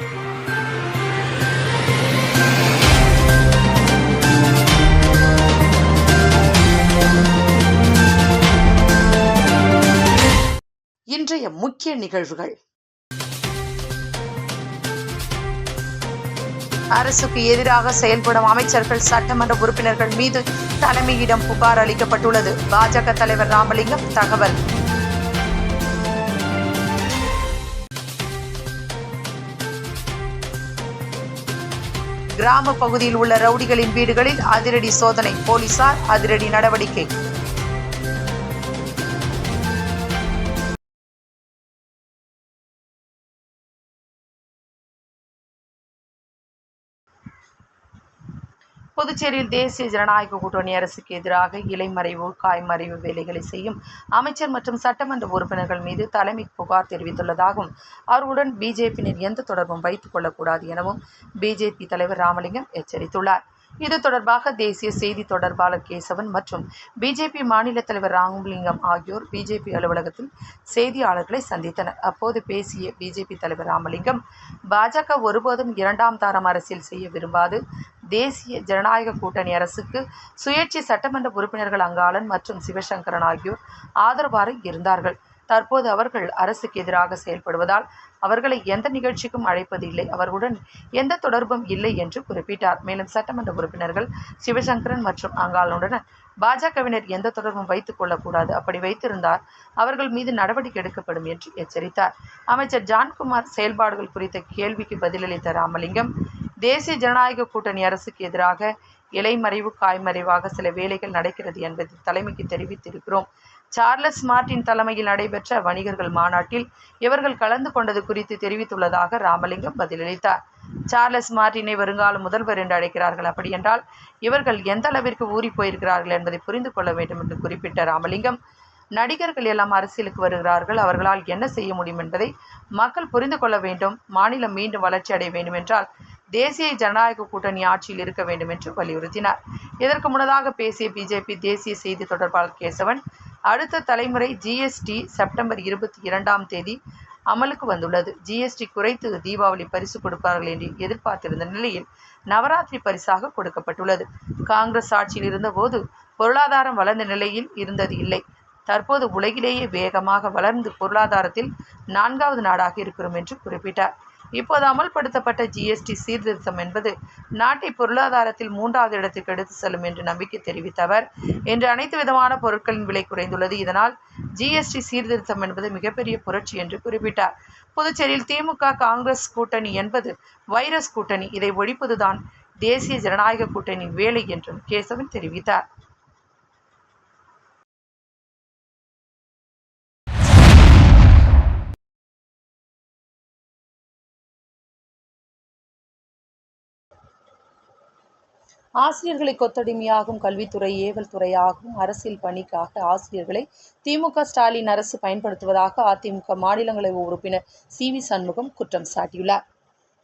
இன்றைய முக்கிய நிகழ்வுகள். அரசுக்கு எதிராக செயல்படும் அமைச்சர்கள் சட்டமன்ற உறுப்பினர்கள் மீது தலைமையிடம் புகார் அளிக்கப்பட்டுள்ளது. பாஜக தலைவர் ராமலிங்கம் தகவல். கிராம பகுதியில் உள்ள ரவுடிகளின் வீடுகளில் அதிரடி சோதனை. போலீசார் அதிரடி நடவடிக்கை. புதுச்சேரியில் தேசிய ஜனநாயக கூட்டணி அரசுக்கு எதிராக இலைமறைவு காய்மறைவு வேலைகளை செய்யும் அமைச்சர் மற்றும் சட்டமன்ற உறுப்பினர்கள் மீது தலைமை புகார் தெரிவித்துள்ளதாகவும் அவர்களுடன் பிஜேபியினர் எந்த தொடர்பும் வைத்துக் கொள்ளக்கூடாது எனவும் பிஜேபி தலைவர் ராமலிங்கம் எச்சரித்துள்ளார். இது தொடர்பாக தேசிய செய்தி தொடர்பாளர் கேசவன் மற்றும் பிஜேபி மாநில தலைவர் ராமலிங்கம் ஆகியோர் பிஜேபி அலுவலகத்தில் செய்தியாளர்களை சந்தித்தனர். அப்போது பேசிய பிஜேபி தலைவர் ராமலிங்கம் பாஜக ஒருபோதும் இரண்டாம் தாரம் அரசியல் செய்ய விரும்பாது. தேசிய ஜனநாயக கூட்டணி அரசுக்கு சுயேட்சை சட்டமன்ற உறுப்பினர்கள் அங்காளன் மற்றும் சிவசங்கரன் ஆகியோர் ஆதரவாக இருந்தார்கள். தற்போது அவர்கள் அரசுக்கு எதிராக செயல்படுவதால் அவர்களை எந்த நிகழ்ச்சிக்கும் அழைப்பது இல்லை அவர்களுடன் எந்த தொடர்பும் இல்லை என்று குறிப்பிட்டார். மேலும் சட்டமன்ற உறுப்பினர்கள் சிவசங்கரன் மற்றும் அங்காளனுடன் பாஜகவினர் எந்த தொடர்பும் வைத்துக் கொள்ளக்கூடாது. அப்படி வைத்திருந்தார் அவர்கள் மீது நடவடிக்கை எடுக்கப்படும் என்று எச்சரித்தார். அமைச்சர் ஜான்குமார் செயல்பாடுகள் குறித்த கேள்விக்கு பதிலளித்த ராமலிங்கம் தேசிய ஜனநாயக கூட்டணி அரசுக்கு எதிராக இலைமறைவு காய்மறைவாக சில வேலைகள் நடக்கிறது என்பதை தலைமைக்கு தெரிவித்திருக்கிறோம். சார்லஸ் மார்டின் தலைமையில் நடைபெற்ற வணிகர்கள் மாநாட்டில் இவர்கள் கலந்து கொண்டது குறித்து தெரிவித்துள்ளதாக ராமலிங்கம் பதிலளித்தார். சார்லஸ் மார்டினை வருங்கால முதல்வர் என்று அழைக்கிறார்கள். அப்படியென்றால் இவர்கள் எந்த அளவிற்கு ஊறி போயிருக்கிறார்கள் என்பதை புரிந்து கொள்ள வேண்டும் என்று குறிப்பிட்ட ராமலிங்கம் நடிகர்கள் எல்லாம் அரசியலுக்கு வருகிறார்கள். அவர்களால் என்ன செய்ய முடியும் என்பதை மக்கள் புரிந்து கொள்ள வேண்டும். மாநிலம் மீண்டும் வளர்ச்சி அடைய வேண்டும் என்றால் தேசிய ஜனநாயக கூட்டணி ஆட்சியில் இருக்க வேண்டும் என்று வலியுறுத்தினார். இதற்கு முன்னதாக பேசிய பிஜேபி தேசிய செய்தி தொடர்பாளர் கேசவன் அடுத்த தலைமுறை ஜிஎஸ்டி செப்டம்பர் இருபத்தி இரண்டாம் தேதி அமலுக்கு வந்துள்ளது. ஜிஎஸ்டி குறைத்து தீபாவளி பரிசு கொடுப்பார்கள் என்று எதிர்பார்த்திருந்த நிலையில் நவராத்திரி பரிசாக கொடுக்கப்பட்டுள்ளது. காங்கிரஸ் ஆட்சியில் இருந்தபோது பொருளாதாரம் வளர்ந்த நிலையில் இருந்தது இல்லை. தற்போது உலகிலேயே வேகமாக வளர்ந்து பொருளாதாரத்தில் நான்காவது நாடாக இருக்கிறோம் என்று குறிப்பிட்டார். இப்போது அமல்படுத்தப்பட்ட ஜிஎஸ்டி சீர்திருத்தம் என்பது நாட்டை பொருளாதாரத்தில் மூன்றாவது இடத்திற்கு எடுத்து செல்லும் என்று நம்பிக்கை தெரிவித்த அவர் இன்று அனைத்து விதமான பொருட்களின் விலை குறைந்துள்ளது. இதனால் ஜிஎஸ்டி சீர்திருத்தம் என்பது மிகப்பெரிய புரட்சி என்று குறிப்பிட்டார். புதுச்சேரியில் திமுக காங்கிரஸ் கூட்டணி என்பது வைரஸ் கூட்டணி. இதை ஒழிப்பதுதான் தேசிய ஜனநாயக கூட்டணி வேலை என்றும் கேசவன் தெரிவித்தார். ஆசிரியர்களை கொத்தடிமையாகும் கல்வித்துறை ஏவல் துறையாகவும் அரசியல் பணிக்காக ஆசிரியர்களை திமுக ஸ்டாலின் அரசு பயன்படுத்துவதாக அதிமுக மாநிலங்களவை உறுப்பினர் சி வி சண்முகம் குற்றம் சாட்டியுள்ளார்.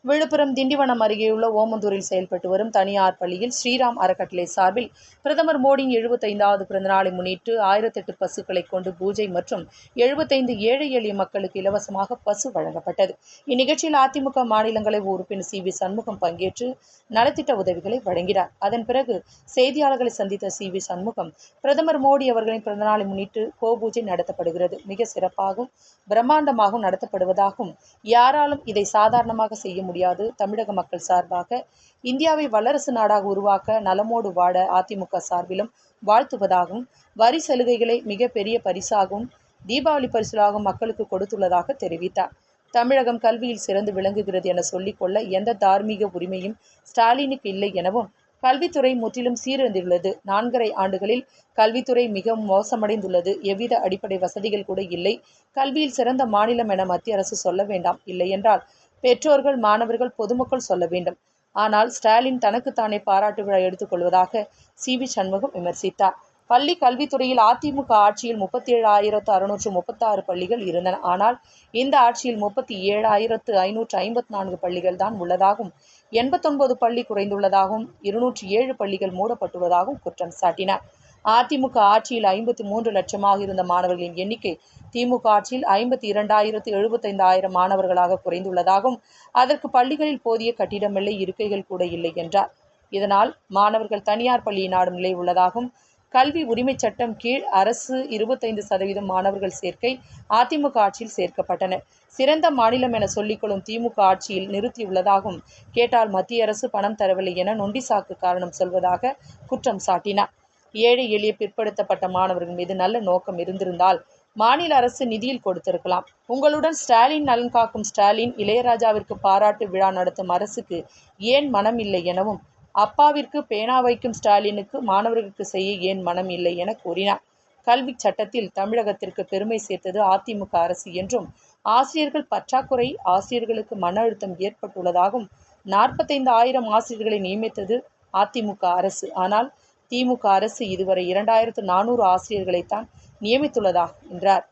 விழுப்புரம் திண்டிவனம் அருகேயுள்ள ஓமந்தூரில் செயல்பட்டு வரும் தனியார் பள்ளியில் ஸ்ரீராம் அறக்கட்டளை சார்பில் பிரதமர் மோடியின் எழுபத்தைந்தாவது பிறந்தநாளை முன்னிட்டு ஆயிரத்தெட்டு பசுக்களை கொண்டு பூஜை மற்றும் எழுபத்தைந்து ஏழை எளிய மக்களுக்கு இலவசமாக பசு வழங்கப்பட்டது. இந்நிகழ்ச்சியில் அதிமுக மாநிலங்களவை உறுப்பினர் சி வி சண்முகம் பங்கேற்று நலத்திட்ட உதவிகளை வழங்கினார். அதன் பிறகு செய்தியாளர்களை சந்தித்த சி வி சண்முகம் பிரதமர் மோடி அவர்களின் பிறந்தநாளை முன்னிட்டு கோபூஜை நடத்தப்படுகிறது. மிக சிறப்பாகவும் பிரம்மாண்டமாகவும் நடத்தப்படுவதாகவும் யாராலும் இதை சாதாரணமாக செய்ய முடியும் முடியாது. தமிழக மக்கள் சார்பாக இந்தியாவை வல்லரசு நாடாக உருவாக்க நலமோடு வாழ அதிமுக சார்பிலும் வாழ்த்துவதாகவும் வரி சலுகைகளை மிக பெரிய பரிசாகவும் தீபாவளி பரிசுகளாகவும் மக்களுக்கு கொடுத்துள்ளதாக தெரிவித்தார். தமிழகம் கல்வியில் சிறந்து விளங்குகிறது என சொல்லிக்கொள்ள எந்த தார்மீக உரிமையும் ஸ்டாலினுக்கு இல்லை எனவும் கல்வித்துறை முற்றிலும் சீரழிந்துள்ளது. நான்கரை ஆண்டுகளில் கல்வித்துறை மிகவும் மோசமடைந்துள்ளது. எவ்வித அடிப்படை வசதிகள் கூட இல்லை. கல்வியில் சிறந்த மாநிலம் என மத்திய அரசு சொல்ல வேண்டாம். இல்லையென்றால் பெற்றோர்கள் மாணவர்கள் பொதுமக்கள் சொல்ல வேண்டும். ஆனால் ஸ்டாலின் தனக்குத்தானே பாராட்டு விழா எடுத்துக்கொள்வதாக சி. வி. சண்முகம் விமர்சித்தார். பள்ளி கல்வித்துறையில் அதிமுக ஆட்சியில் முப்பத்தி ஏழாயிரத்து அறுநூற்று முப்பத்தாறு பள்ளிகள் இருந்தன. ஆனால் இந்த ஆட்சியில் முப்பத்தி ஏழாயிரத்து ஐநூற்று ஐம்பத்தி நான்கு பள்ளிகள் தான் உள்ளதாகவும் எண்பத்தொன்பது பள்ளி குறைந்துள்ளதாகவும் இருநூற்றி ஏழு பள்ளிகள் மூடப்பட்டுள்ளதாகவும் குற்றம் சாட்டினார். அதிமுக ஆட்சியில் ஐம்பத்தி மூன்று லட்சமாக இருந்த மாணவர்களின் எண்ணிக்கை திமுக ஆட்சியில் ஐம்பத்தி இரண்டாயிரத்து எழுபத்தைந்தாயிரம் மாணவர்களாக குறைந்துள்ளதாகவும் அதற்கு பள்ளிகளில் போதிய கட்டிடமில்லை இருக்கைகள் கூட இல்லை என்றார். இதனால் மாணவர்கள் தனியார் பள்ளியை நாடும் நிலை உள்ளதாகவும் கல்வி உரிமைச் சட்டம் கீழ் அரசு இருபத்தைந்து சதவீதம் மாணவர்கள் சேர்க்கை அதிமுக ஆட்சியில் சேர்க்கப்பட்டனர் சிறந்த மாநிலம் என சொல்லிக்கொள்ளும் திமுக ஆட்சியில் நிறுத்தியுள்ளதாகவும் கேட்டால் மத்திய அரசு பணம் தரவில்லை என நொண்டி சாக்கு காரணம் சொல்வதாக குற்றம் சாட்டினார். ஏழை எளிய பிற்படுத்தப்பட்ட மாணவர்கள் மீது நல்ல நோக்கம் இருந்திருந்தால் மாநில அரசு நிதியில் கொடுத்திருக்கலாம். உங்களுடன் ஸ்டாலின் நலன் காக்கும் ஸ்டாலின் இளையராஜாவிற்கு பாராட்டு விழா நடத்தும் அரசுக்கு ஏன் மனம் இல்லை எனவும் அப்பாவிற்கு பேனா வைக்கும் ஸ்டாலினுக்கு மாணவர்களுக்கு செய்ய ஏன் மனம் இல்லை என கூறினார். கல்வி சட்டத்தில் தமிழகத்திற்கு பெருமை சேர்த்தது அதிமுக அரசு என்றும் ஆசிரியர்கள் பற்றாக்குறை ஆசிரியர்களுக்கு மன அழுத்தம் ஏற்பட்டுள்ளதாகவும் நாற்பத்தைந்து ஆயிரம் ஆசிரியர்களை நியமித்தது அதிமுக அரசு. ஆனால் திமுக அரசு இதுவரை இரண்டாயிரத்து நானூறு ஆசிரியர்களைத்தான் நியமித்துள்ளதாக என்றார்.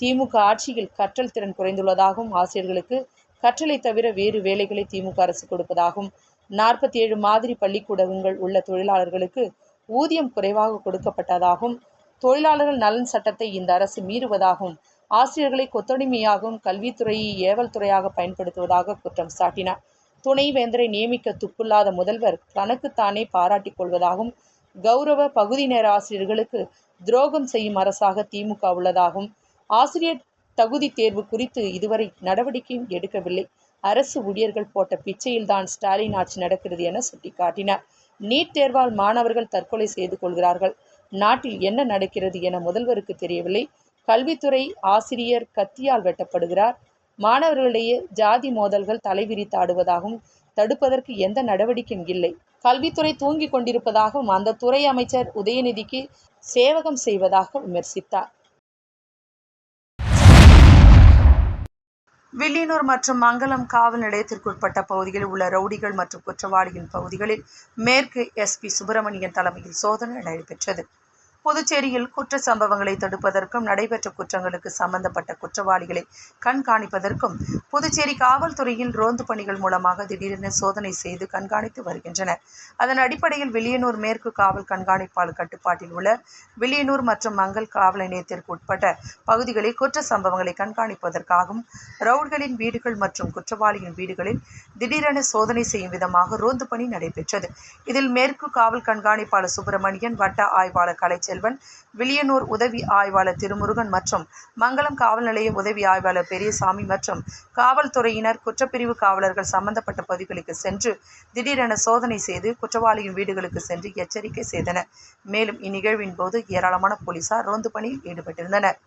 திமுக ஆட்சியில் கற்றல் திறன் குறைந்துள்ளதாகவும் ஆசிரியர்களுக்கு கற்றலை தவிர வேறு வேலைகளை திமுக அரசு கொடுப்பதாகவும் நாற்பத்தி ஏழு மாதிரி பள்ளிக்கூடங்கள் உள்ள தொழிலாளர்களுக்கு ஊதியம் குறைவாக கொடுக்கப்பட்டதாகவும் தொழிலாளர்கள் நலன் சட்டத்தை இந்த அரசு மீறுவதாகவும் ஆசிரியர்களை கொத்தடிமையாகவும் கல்வித்துறையை ஏவல் துறையாக பயன்படுத்துவதாக குற்றம் சாட்டினார். துணைவேந்தரை நியமிக்க துப்பில்லாத முதல்வர் தனக்குத்தானே பாராட்டிக் கொள்வதாகவும் கௌரவ பகுதி நேர ஆசிரியர்களுக்கு துரோகம் செய்யும் அரசாக திமுக உள்ளதாகவும் ஆசிரியர் தகுதி தேர்வு குறித்து இதுவரை நடவடிக்கையும் எடுக்கவில்லை. அரசு ஊழியர்கள் போட்ட பிச்சையில்தான் ஸ்டாலின் ஆட்சி நடக்கிறது என சுட்டிக்காட்டினார். நீட் தேர்வால் மாணவர்கள் தற்கொலை செய்து கொள்கிறார்கள். நாட்டில் என்ன நடக்கிறது என முதல்வருக்கு தெரியவில்லை. கல்வித்துறை ஆசிரியர் கத்தியால் வெட்டப்படுகிறார். மாணவர்களிடையே ஜாதி மோதல்கள் தலைவிரித்தாடுவதாகவும் தடுப்பதற்கு எந்த நடவடிக்கையும் இல்லை. கல்வித்துறை தூங்கிக் கொண்டிருப்பதாகவும் அந்த துறை அமைச்சர் உதயநிதிக்கு சேவகம் செய்வதாக விமர்சித்தார். வில்லியனூர் மற்றும் மங்கலம் காவல் நிலையத்திற்குட்பட்ட பகுதிகளில் உள்ள ரவுடிகள் மற்றும் குற்றவாளியின் பகுதிகளில் மேற்கு எஸ்பி சுப்பிரமணியன் தலைமையில் சோதனை நடைபெற்றது. புதுச்சேரியில் குற்ற சம்பவங்களை தடுப்பதற்கும் நடைபெற்ற குற்றங்களுக்கு சம்பந்தப்பட்ட குற்றவாளிகளை கண்காணிப்பதற்கும் புதுச்சேரி காவல்துறையில் ரோந்து பணிகள் மூலமாக திடீரென சோதனை செய்து கண்காணித்து வருகின்றனர். அதன் அடிப்படையில் வில்லியனூர் மேற்கு காவல் கண்காணிப்பாளர் கட்டுப்பாட்டில் உள்ள வில்லியனூர் மற்றும் மங்கள் காவல் நிலையத்திற்கு உட்பட்ட பகுதிகளில் குற்ற சம்பவங்களை கண்காணிப்பதற்காகவும் ரவுட்களின் வீடுகள் மற்றும் குற்றவாளியின் வீடுகளில் திடீரென சோதனை செய்யும் விதமாக ரோந்து பணி நடைபெற்றது. இதில் மேற்கு காவல் கண்காணிப்பாளர் சுப்பிரமணியன் வட்ட ஆய்வாளர் கலைச்சர் செல்வன் விளியனூர் உதவி ஆய்வாளர் திருமுருகன் மற்றும் மங்களம் காவல் நிலைய உதவி ஆய்வாளர் பெரியசாமி மற்றும் காவல்துறையினர் குற்றப்பிரிவு காவலர்கள் சம்பந்தப்பட்ட பகுதிகளுக்கு சென்று திடீரென சோதனை செய்து குற்றவாளியின் வீடுகளுக்கு சென்று எச்சரிக்கை செய்தனர். மேலும் இந்நிகழ்வின் போது ஏராளமான போலீசார் ரோந்து பணியில் ஈடுபட்டிருந்தனர்.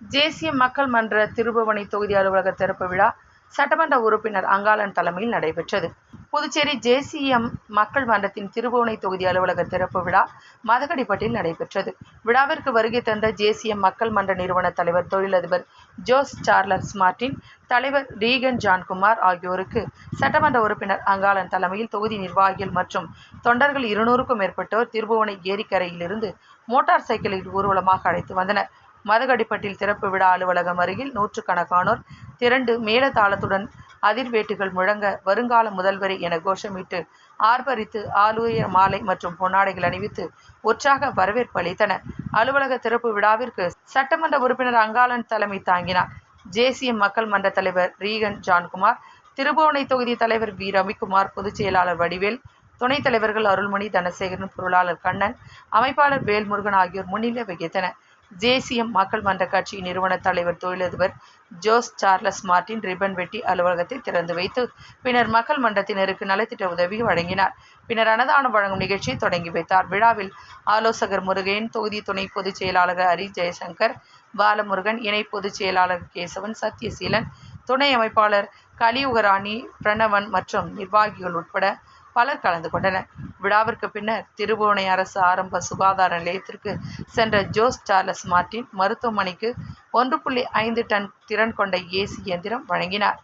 தேசிய மக்கள் மன்ற திருபுவனை தொகுதி அலுவலக திறப்பு விழா சட்டமன்ற உறுப்பினர் அங்காளன் தலைமையில் நடைபெற்றது. புதுச்சேரி ஜேசிஎம் மக்கள் மன்றத்தின் திருபுவனை தொகுதி அலுவலக திறப்பு விழா மதகடிப்பட்டில் நடைபெற்றது. விழாவிற்கு வருகை தந்த ஜேசிஎம் மக்கள் மன்ற நிறுவன தலைவர் தொழிலதிபர் ஜோஸ் சார்லஸ் மார்டின் தலைவர் ரீகன் ஜான்குமார் ஆகியோருக்கு சட்டமன்ற உறுப்பினர் அங்காளன் தலைமையில் தொகுதி நிர்வாகிகள் மற்றும் தொண்டர்கள் இருநூறுக்கும் மேற்பட்டோர் திருபுவனை ஏரிக்கரையிலிருந்து மோட்டார் சைக்கிளில் ஊர்வலமாக அழைத்து வந்தனர். மதகடிப்பட்டில் திறப்பு விழா அலுவலகம் அருகில் நூற்றுக்கணக்கானோர் திரண்டு மேளதாளத்துடன் அதிர்வேட்டுகள் முழங்க வருங்கால முதல்வரே என கோஷமிட்டு ஆர்ப்பரித்து ஆளுயர் மாலை மற்றும் பொன்னாடைகள் அணிவித்து உற்சாக வரவேற்பு அளித்தனர். அலுவலக திறப்பு விழாவிற்கு சட்டமன்ற உறுப்பினர் அங்காளன் தலைமை தாங்கினார். ஜேசிய மக்கள் மன்ற தலைவர் ரீகன் ஜான்குமார் திருபுவனை தொகுதி தலைவர் வி. ரவிக்குமார் பொதுச் செயலாளர் வடிவேல் துணைத் தலைவர்கள் அருள்மணி தனசேகரன் பொருளாளர் கண்ணன் அமைப்பாளர் வேல்முருகன் ஆகியோர் முன்னிலை வகித்தனர். ஜேசிஎம் மக்கள் மன்ற கட்சி நிறுவன தலைவர் தொழிலதிபர் ஜோஸ் சார்லஸ் மார்டின் ரிப்பன் வெட்டி அலுவலகத்தை திறந்து வைத்து பின்னர் மக்கள் மன்றத்தினருக்கு நலத்திட்ட உதவி வழங்கினார். பின்னர் அன்னதானம் வழங்கும் நிகழ்ச்சியை தொடங்கி வைத்தார். விழாவில் ஆலோசகர் முருகையன் தொகுதி துணை பொதுச் செயலாளர் ஹரி ஜெயசங்கர் பாலமுருகன் இணை பொதுச் செயலாளர் கேசவன் சத்யசீலன் துணை அமைப்பாளர் கலியுகராணி பிரணவன் மற்றும் நிர்வாகிகள் உட்பட பலர் கலந்து கொண்டனர். விழாவிற்கு பின்னர் திருபுவனை அரசு ஆரம்ப சுகாதார நிலையத்திற்கு சென்ற ஜோஸ் சார்லஸ் மார்டின் மருத்துவமனைக்கு ஒன்று புள்ளி ஐந்து டன் திறன் கொண்ட ஏசி இயந்திரம் வழங்கினார்.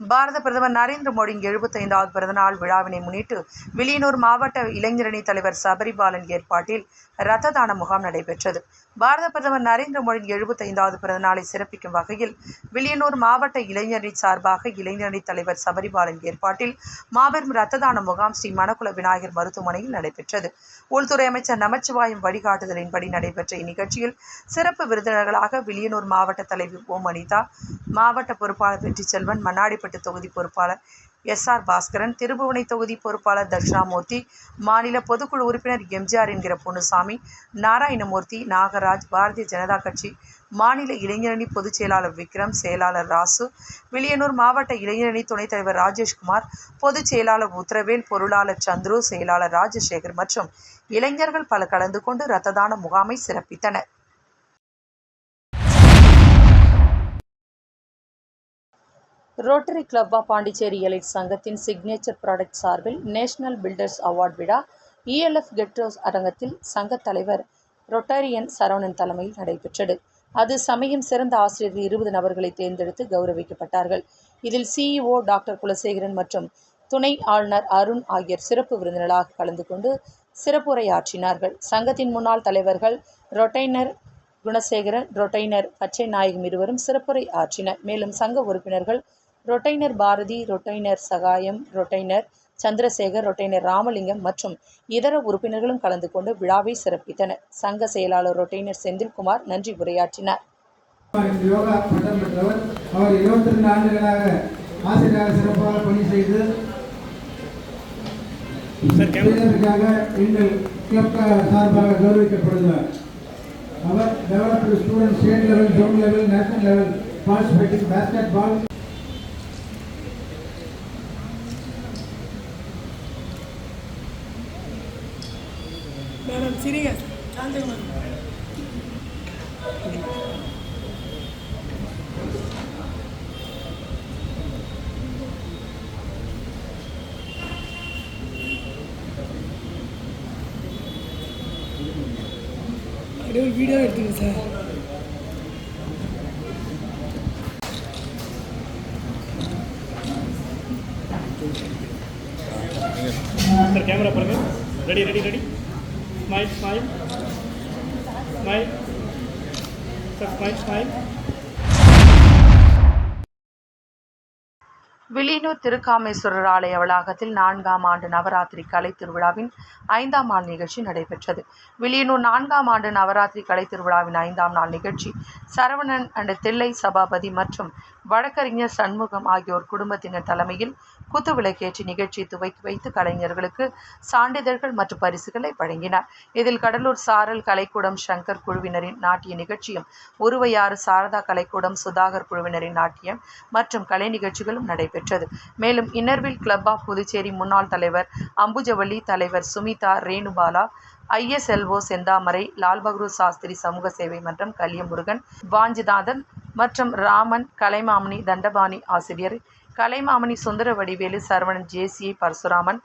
பாரத பிரதமர் நரேந்திர மோடியின் எழுபத்தைந்தாவது பிறந்தநாள் விழாவினை முன்னிட்டு வில்லியனூர் மாவட்ட இளைஞரணி தலைவர் சபரிபாலன் ஏற்பாட்டில் ரத்த தான முகாம் நடைபெற்றது. பாரத பிரதமர் நரேந்திர மோடியின் எழுபத்தைந்தாவது பிறந்தநாளை சிறப்பிக்கும் வகையில் வில்லியனூர் மாவட்ட இளைஞரணி சார்பாக இளைஞரணி தலைவர் சபரிபாலன் ஏற்பாட்டில் மாபெரும் ரத்த தான முகாம் ஸ்ரீ மணக்குள விநாயகர் மருத்துவமனையில் நடைபெற்றது. உள்துறை அமைச்சர் நமச்சிவாயம் வழிகாட்டுதலின்படி நடைபெற்ற இந்நிகழ்ச்சியில் சிறப்பு விருந்தினர்களாக வில்லியனூர் மாவட்ட தலைவர் ஓம் அனிதா மாவட்ட பொறுப்பாளர் வெற்றி செல்வன் மன்னாடி மண்ணாடிப்பட்டு தொகுதி பொறுப்பாளர் எஸ் ஆர் பாஸ்கரன் திருபுவனை தொகுதி பொறுப்பாளர் தட்சிணாமூர்த்தி மாநில பொதுக்குழு உறுப்பினர் எம்ஜிஆர் என்கிற பொன்னுசாமி நாராயணமூர்த்தி நாகராஜ் பாரதிய ஜனதா கட்சி மாநில இளைஞரணி பொதுச் செயலாளர் விக்ரம் செயலாளர் ராசு வில்லியனூர் மாவட்ட இளைஞரணி துணைத் தலைவர் ராஜேஷ்குமார் பொதுச் செயலாளர் உத்தரவேல் பொருளாளர் சந்துரு செயலாளர் ராஜசேகர் மற்றும் இளைஞர்கள் பல கலந்து கொண்டு இரத்த தான முகாமை சிறப்பித்தனர். Rotary club of Pondicherry elite சங்கத்தின் சிக்னேச்சர் ப்ராடக்ட் சார்பில் நேஷனல் பில்டர்ஸ் அவார்ட் விழா இஎல்எஃப் கெட்ரோஸ் அரங்கத்தில் சங்கத் தலைவர் ரொட்டாரியன் சரவணன் தலைமையில் நடைபெற்றது. அது சமயம் சிறந்த ஆசிரியர்கள் இருபது நபர்களை தேர்ந்தெடுத்து கௌரவிக்கப்பட்டார்கள். இதில் சிஇஓ டாக்டர் குலசேகரன் மற்றும் துணை ஆளுநர் அருண் ஆகியோர் சிறப்பு விருந்தினராக கலந்து கொண்டு சிறப்புரையாற்றினார்கள். சங்கத்தின் முன்னாள் தலைவர்கள் ரொட்டைனர் குணசேகரன் ரொட்டைனர் பச்சை நாயகம் இருவரும் சிறப்புரை ஆற்றினர் மேலும் சங்க உறுப்பினர்கள் ரொட்டைனர் பாரதி ரொட்டைனர் சகாயம் ரொட்டைனர் சந்திரசேகர் ரொட்டைனர் ராமலிங்கம் மற்றும் இதர உறுப்பினர்களும் கலந்து கொண்டு விழாவை சிறப்பித்தனர். சங்க செயலாளர் ரொட்டைனர் செந்தில்குமார் நன்றி உரையாற்றினார். இந்த யோகா பட்டம் பெற்றவர் அவர் இருபத்தி ரெண்டு ஆண்டுகளாக ஆசிரியராக சிறப்பாக பணி செய்து எங்கள் கிளப் சார்பாக கௌரவிக்கப்படுகிறார். அவர் developed student state level zone level national level participating basketball madam சிரிங்க வீடியோ எடுத்துங்க சார். அரியலூர் திருக்காமேஸ்வரர் ஆலய வளாகத்தில் நான்காம் ஆண்டு நவராத்திரி கலை திருவிழாவின் ஐந்தாம் நாள் நிகழ்ச்சி நடைபெற்றது. வில்லியனூர் நான்காம் ஆண்டு நவராத்திரி கலை திருவிழாவின் ஐந்தாம் நாள் நிகழ்ச்சி சரவணன் அண்ட் தில்லை சபாபதி மற்றும் வழக்கறிஞர் சண்முகம் ஆகியோர் குடும்பத்தினர் தலைமையில் குத்துவிளக்கேற்றி நிகழ்ச்சியை துவக்கி வைத்து கலைஞர்களுக்கு சான்றிதழ்கள் மற்றும் பரிசுகளை வழங்கினார். இதில் கடலூர் சாரல் கலைக்கூடம் சங்கர் குழுவினரின் நாட்டிய நிகழ்ச்சியும் உருவையாறு சாரதா கலைக்கூடம் சுதாகர் குழுவினரின் நாட்டியம் மற்றும் கலை நிகழ்ச்சிகளும் நடைபெற்றது. மேலும் இன்னர்வில் கிளப் ஆஃப் புதுச்சேரி முன்னாள் தலைவர் அம்புஜவள்ளி தலைவர் சுமிதா ரேணுபாலா ஐஎஸ்எல்ஓ செந்தாமரை லால்பகதூர் சாஸ்திரி சமூக சேவை மன்றம் கலியமுருகன் வாஞ்சிநாதன் மற்றும் ராமன் கலைமாமணி தண்டபாணி ஆசிரியர் கலைமாமணி சுந்தர வடிவேலு சரவணன் ஜேசிஐ பரசுராமன்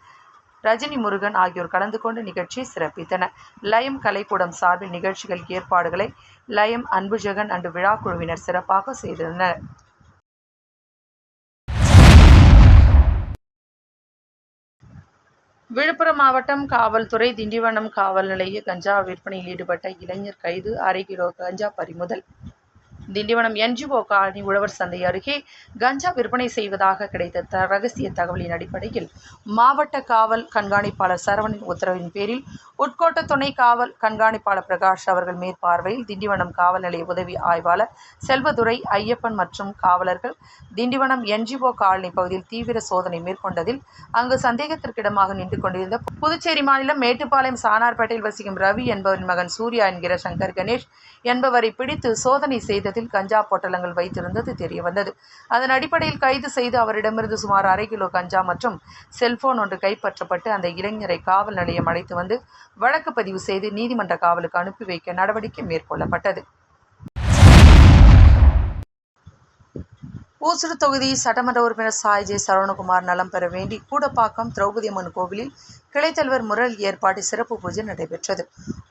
ரஜினி முருகன் ஆகியோர் கலந்து கொண்டு நிகழ்ச்சியை சிறப்பித்தனர். லயம் கலைக்கூடம் சார்பில் நிகழ்ச்சிகள் ஏற்பாடுகளை லயம் அன்புஜகன் அண்டு விழா குழுவினர் சிறப்பாக செய்திருந்தனர் விழுப்புரம் மாவட்டம் காவல்துறை திண்டிவனம் காவல் நிலைய கஞ்சா விற்பனையில் ஈடுபட்ட இளைஞர் கைது அரை கிலோ கஞ்சா பறிமுதல். திண்டிவனம் என்ஜிஓ காலனி உழவர் சந்தை அருகே கஞ்சா விற்பனை செய்வதாக கிடைத்த த ரகசிய தகவலின் அடிப்படையில் மாவட்ட காவல் கண்காணிப்பாளர் சரவணின் உத்தரவின் பேரில் உட்கோட்ட துணை காவல் கண்காணிப்பாளர் பிரகாஷ் அவர்கள் மேற்பார்வையில் திண்டிவனம் காவல் நிலைய உதவி ஆய்வாளர் செல்வதுரை ஐயப்பன் மற்றும் காவலர்கள் திண்டிவனம் என்ஜிஓ காலனி பகுதியில் தீவிர சோதனை மேற்கொண்டதில் அங்கு சந்தேகத்திற்கிடமாக நின்று கொண்டிருந்த புதுச்சேரி மாநிலம் மேட்டுப்பாளையம் சானார்பேட்டையில் வசிக்கும் ரவி என்பவரின் மகன் சூர்யா என்கிற சங்கர் கணேஷ் என்பவரை பிடித்து சோதனை செய்தது இடத்தில் கஞ்சா பொட்டலங்கள் வைத்திருந்தது தெரிய வந்தது அதன் அடிப்படையில் கைது செய்து அவரிடமிருந்து சுமார் அரை கிலோ கஞ்சா மற்றும் செல்போன் ஒன்று கைப்பற்றப்பட்டு அந்த இளைஞரை காவல் நிலையம் அழைத்து வந்து வழக்கு பதிவு செய்து நீதிமன்ற காவலுக்கு அனுப்பி வைக்க நடவடிக்கை மேற்கொள்ளப்பட்டது. ஊசுடு தொகுதி சட்டமன்ற உறுப்பினர் சாய் ஜே சரவணகுமார் நலம் பெற வேண்டி கூடப்பாக்கம் திரௌபதி அம்மன் கோவிலில் கிளைத்தலைவர் முரளி ஏற்பாடு சிறப்பு பூஜை நடைபெற்றது.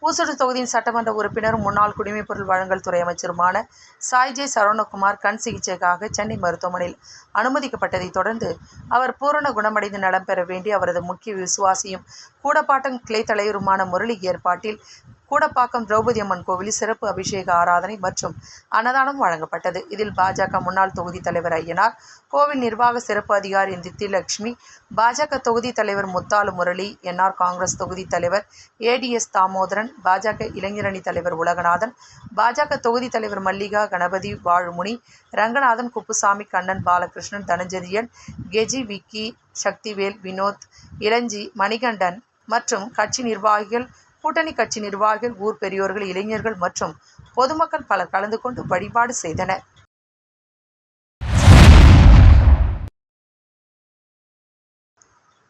ஊசுடு தொகுதியின் சட்டமன்ற உறுப்பினரும் முன்னாள் குடிமைப்பொருள் வழங்கல் துறை அமைச்சருமான சாய்ஜே சரவணகுமார் கண் சிகிச்சைக்காக சென்னை மருத்துவமனையில் அனுமதிக்கப்பட்டதைத் தொடர்ந்து அவர் பூரண குணமடைந்து நலம் பெற வேண்டி அவரது முக்கிய விசுவாசியும் கூடப்பாட்டம் கிளை தலைவருமான முரளி ஏற்பாட்டில் கூடப்பாக்கம் திரௌபதி அம்மன் கோவிலில் சிறப்பு அபிஷேக ஆராதனை மற்றும் அன்னதானம் வழங்கப்பட்டது. இதில் பாஜக முன்னாள் தொகுதி தலைவர் ஐயனார் கோவில் நிர்வாக சிறப்பு அதிகாரி தித்திலட்சுமி பாஜக தொகுதி தலைவர் முத்தாலு முரளி என்ஆர் காங்கிரஸ் தொகுதி தலைவர் ஏடிஎஸ் தாமோதரன் பாஜக இளைஞரணி தலைவர் உலகநாதன் பாஜக தொகுதி தலைவர் மல்லிகா கணபதி வாழுமுனி ரங்கநாதன் குப்புசாமி கண்ணன் பாலகிருஷ்ணன் தனஞ்சரியன் கெஜி விக்கி சக்திவேல் வினோத் இளஞ்சி மணிகண்டன் மற்றும் கட்சி நிர்வாகிகள் கூட்டணி கட்சி நிர்வாகிகள் ஊர் பெரியோர்கள் இளைஞர்கள் மற்றும் பொதுமக்கள் பலர் கலந்து கொண்டு வழிபாடு செய்தனர்.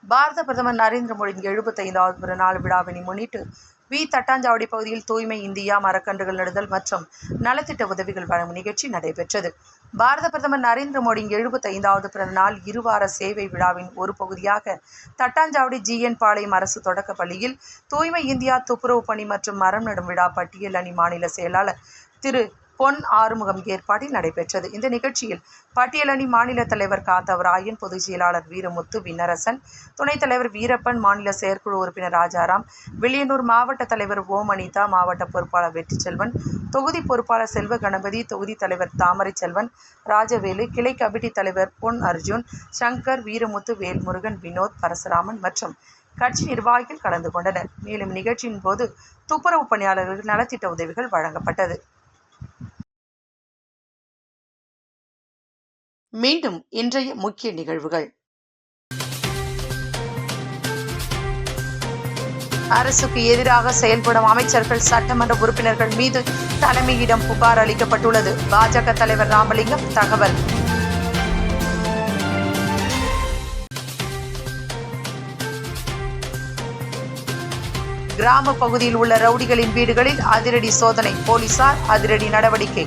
பாரத பிரதமர் நரேந்திர மோடியின் எழுபத்தைந்தாவது பிறநாள் விழாவினை முன்னிட்டு வி. தட்டாஞ்சாவடி பகுதியில் தூய்மை இந்தியா மரக்கன்றுகள் நடுதல் மற்றும் நலத்திட்ட உதவிகள் வழங்கும் நிகழ்ச்சி நடைபெற்றது. பாரத பிரதமர் நரேந்திர மோடியின் எழுபத்தைந்தாவது பிறந்தநாள் இருவார சேவை விழாவின் ஒரு பகுதியாக தட்டாஞ்சாவடி ஜிஎன் பாளையம் அரசு தொடக்கப் பள்ளியில் தூய்மை இந்தியா துப்புரவு பணி மற்றும் மரம் நடும் விழா பட்டியல் அணி மாநில செயலாளர் திரு பொன் ஆறுமுகம் ஏற்பாட்டில் நடைபெற்றது. இந்த நிகழ்ச்சியில் பட்டியலணி மாநில தலைவர் காத்தவராயன் பொதுச் செயலாளர் வீரமுத்து விண்ணரசன் துணைத் தலைவர் வீரப்பன் மாநில செயற்குழு உறுப்பினர் ராஜாராம் வில்லியனூர் மாவட்ட தலைவர் ஓம் அனிதா மாவட்ட பொறுப்பாளர் வெற்றிச்செல்வன் தொகுதி பொறுப்பாளர் செல்வ கணபதி தொகுதி தலைவர் தாமரை செல்வன் ராஜவேலு கிளை கமிட்டி தலைவர் பொன் அர்ஜுன் சங்கர் வீரமுத்து வேல்முருகன் வினோத் பரசுராமன் மற்றும் கட்சி நிர்வாகிகள் கலந்து கொண்டனர். மேலும் நிகழ்ச்சியின் போது துப்புரவு பணியாளர்களுக்கு நலத்திட்ட உதவிகள் வழங்கப்பட்டது. மீண்டும் இன்றைய முக்கிய நிகழ்வுகள். அரசுக்கு எதிராக செயல்படும் அமைச்சர்கள் சட்டமன்ற உறுப்பினர்கள் மீது தலைமையிடம் புகார் அளிக்கப்பட்டுள்ளது. பாஜக தலைவர் ராமலிங்கம் தகவல். கிராம பகுதியில் உள்ள ரவுடிகளின் வீடுகளில் அதிரடி சோதனை. போலீசார் அதிரடி நடவடிக்கை.